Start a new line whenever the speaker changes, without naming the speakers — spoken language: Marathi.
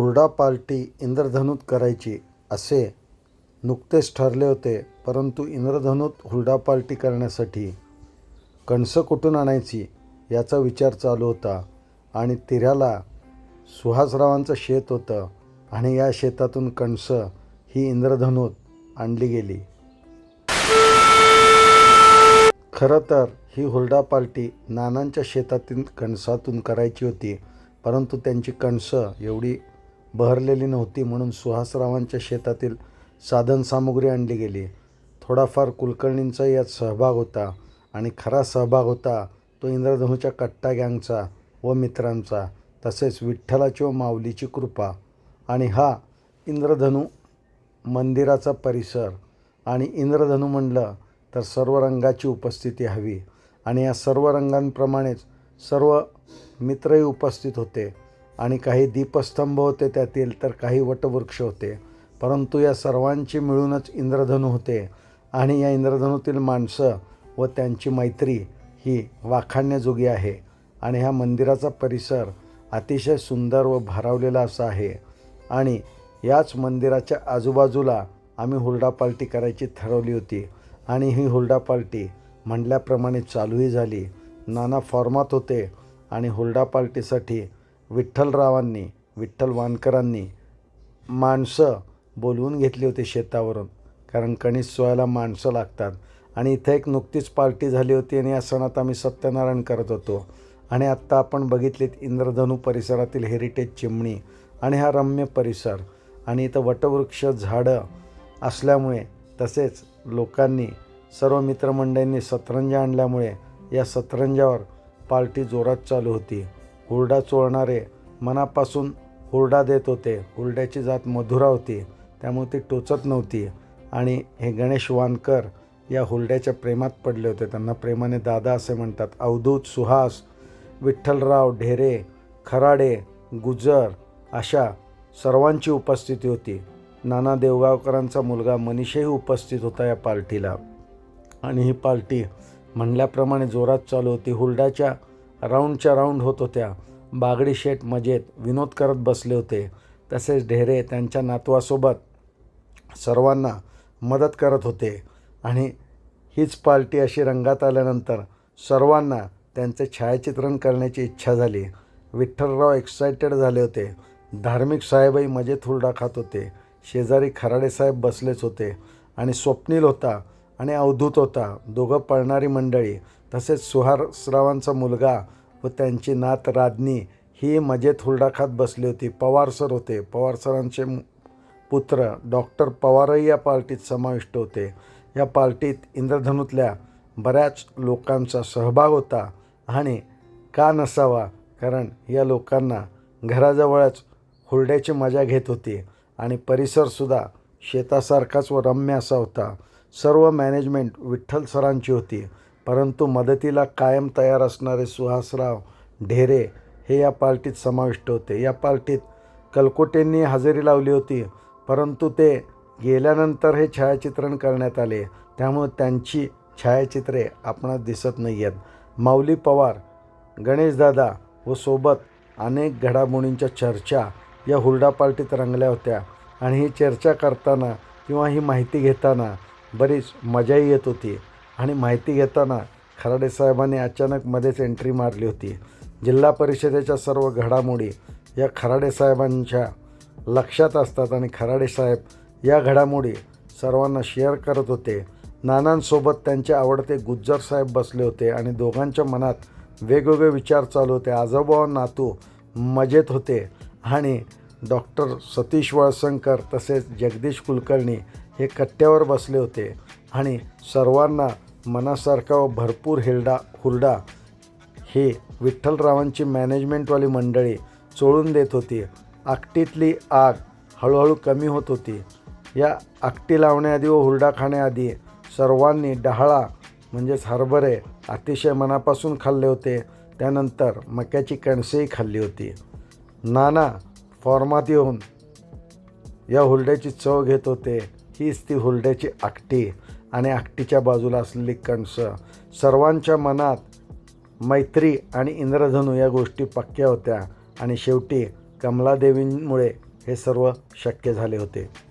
हुरडा पार्टी इंद्रधनुत करायची असे नुकतेच ठरले होते परंतु इंद्रधनुत हुरडा पार्टी करण्यासाठी कणसं कुठून आणायची याचा विचार चालू होता आणि तिऱ्याला सुहासरावांचं शेत होतं आणि या शेतातून कणसं ही इंद्रधनुत आणली गेली. खरं तर ही हुरडा पार्टी नानांच्या शेतातील कणसातून करायची होती परंतु त्यांची कणसं एवढी बहरलेली नव्हती म्हणून सुहासरावांच्या शेतातील साधनसामुग्री आणली गेली. थोडाफार कुलकर्णींचा यात सहभाग होता आणि खरा सहभाग होता तो इंद्रधनुच्या कट्टा गँगचा व मित्रांचा तसेच विठ्ठलाची व माऊलीची कृपा. आणि हा इंद्रधनु मंदिराचा परिसर आणि इंद्रधनु म्हणलं तर सर्व रंगाची उपस्थिती हवी. आणि या सर्व रंगांप्रमाणेच सर्व मित्रही उपस्थित होते. आणि काही दीपस्तंभ होते त्यातील तर काही वटवृक्ष होते. परंतु या सर्वांची मिळूनच इंद्रधनू होते आणि या इंद्रधनुतील माणसं व त्यांची मैत्री ही वाखाणण्याजोगी आहे. आणि ह्या मंदिराचा परिसर अतिशय सुंदर व भारावलेला असा आहे. आणि याच मंदिराच्या आजूबाजूला आम्ही हुरडा पार्टी करायची ठरवली होती. आणि ही हुरडा पार्टी म्हटल्याप्रमाणे चालूही झाली. नाना फॉर्मात होते आणि हुरडा पार्टीसाठी विठ्ठलरावांनी विठ्ठल वानकरांनी माणसं बोलवून घेतली होती शेतावरून. कारण कणीस सोयाला माणसं लागतात. आणि इथं एक नुकतीच पार्टी झाली होती आणि या सणात आम्ही सत्यनारायण करत होतो. आणि आत्ता आपण बघितलीत इंद्रधनू परिसरातील हेरिटेज चिमणी आणि हा रम्य परिसर. आणि इथं वटवृक्ष झाडं असल्यामुळे तसेच लोकांनी सर्व मित्रमंडळींनी सतरंजा आणल्यामुळे या सतरंजावर पार्टी जोरात चालू होती. हुरडा चोळणारे मनापासून हुरडा देत होते. हुरड्याची जात मधुरा होती. त्यामुळे ती टोचत नव्हती. आणि हे गणेश वानकर या हुरड्याच्या प्रेमात पडले होते. त्यांना प्रेमाने दादा असे म्हणतात अवधूत सुहास विठ्ठलराव ढेरे खराडे गुजर अशा सर्वांची उपस्थिती होती. नाना देवगावकरांचा मुलगा मनीषही उपस्थित होता या पार्टीला आणि ही पार्टी म्हणल्याप्रमाणे जोरात चालू होती. हुरड्याच्या राऊंडच्या राऊंड होत होत्या. बागडी शेठ मजेत विनोद करत बसले होते. तसेच ढेरे त्यांच्या नातवासोबत सर्वांना मदत करत होते. आणि हीच पार्टी अशी रंगात आल्यानंतर सर्वांना त्यांचे छायाचित्रण करण्याची इच्छा झाली. विठ्ठलराव एक्सायटेड झाले होते. धार्मिक साहेबही मजेत हुरडा खात होते. शेजारी खराडे साहेब बसलेच होते. आणि स्वप्नील होता आणि अवधूत होता. दोघं पळणारी मंडळी तसेच सुहारसरावांचा मुलगा व त्यांची नात राज्ञी ही मजेत हुरडा खात बसली होती. पवार सर होते. पवार सरांचे पुत्र डॉक्टर पवारही या पार्टीत समाविष्ट होते. या पार्टीत इंद्रधनुतल्या बऱ्याच लोकांचा सहभाग होता आणि का नसावा कारण या लोकांना घराजवळच हुरड्याची मजा घेत होती आणि परिसरसुद्धा शेतासारखाच व रम्य असा होता. सर्व मॅनेजमेंट विठ्ठल सरांची होती. परंतु मदतीला कायम तयार असणारे सुहासराव ढेरे हे या पार्टीत समाविष्ट होते. या पार्टीत कलकोटेंनी हजेरी लावली होती परंतु ते गेल्यानंतर हे छायाचित्रण करण्यात आले. त्यामुळे त्यांची छायाचित्रे आपणास दिसत नाही आहेत माऊली पवार गणेशदादा व सोबत अनेक घडामोडींच्या चर्चा या हुरडा पार्टीत रंगल्या होत्या आणि ही चर्चा करताना किंवा ही माहिती घेताना बरीच मजाही येत होती. आणि माहिती घेताना खराडे साहेबांनी अचानक मध्येच एंट्री मारली होती. जिल्हा परिषदेच्या सर्व घडामोडी या खराडे साहेबांच्या लक्षात असतात आणि खराडे साहेब या घडामोडी सर्वांना शेअर करत होते. नानांसोबत त्यांचे आवडते गुज्जर साहेब बसले होते आणि दोघांच्या मनात वेगवेगळे विचार चालू होते. आजोबा नातू मजेत होते आणि डॉक्टर सतीश वळसंकर तसेच जगदीश कुलकर्णी हे कट्ट्यावर बसले होते आणि सर्वांना मनासारखा व भरपूर हिरडा हुरडा ही विठ्ठलरावांची मॅनेजमेंटवाली मंडळी चोळून देत होती. आकटीतली आग हळूहळू कमी होत होती. या आकटी लावण्याआधी व हुरडा खाण्याआधी सर्वांनी डहाळा म्हणजेच हरभरे अतिशय मनापासून खाल्ले होते. त्यानंतर मक्याची कणसेही खाल्ली होती. नाना फॉर्मात येऊन या हुरड्याची चव घेत होते. हीच ती हुरड्याची आकटी. आणि आकटीच्या बाजूला असलेली कणसं. सर्वांच्या मनात मैत्री आणि इंद्रधनू या गोष्टी पक्क्या होत्या आणि शेवटी कमलादेवींमुळे हे सर्व शक्य झाले होते.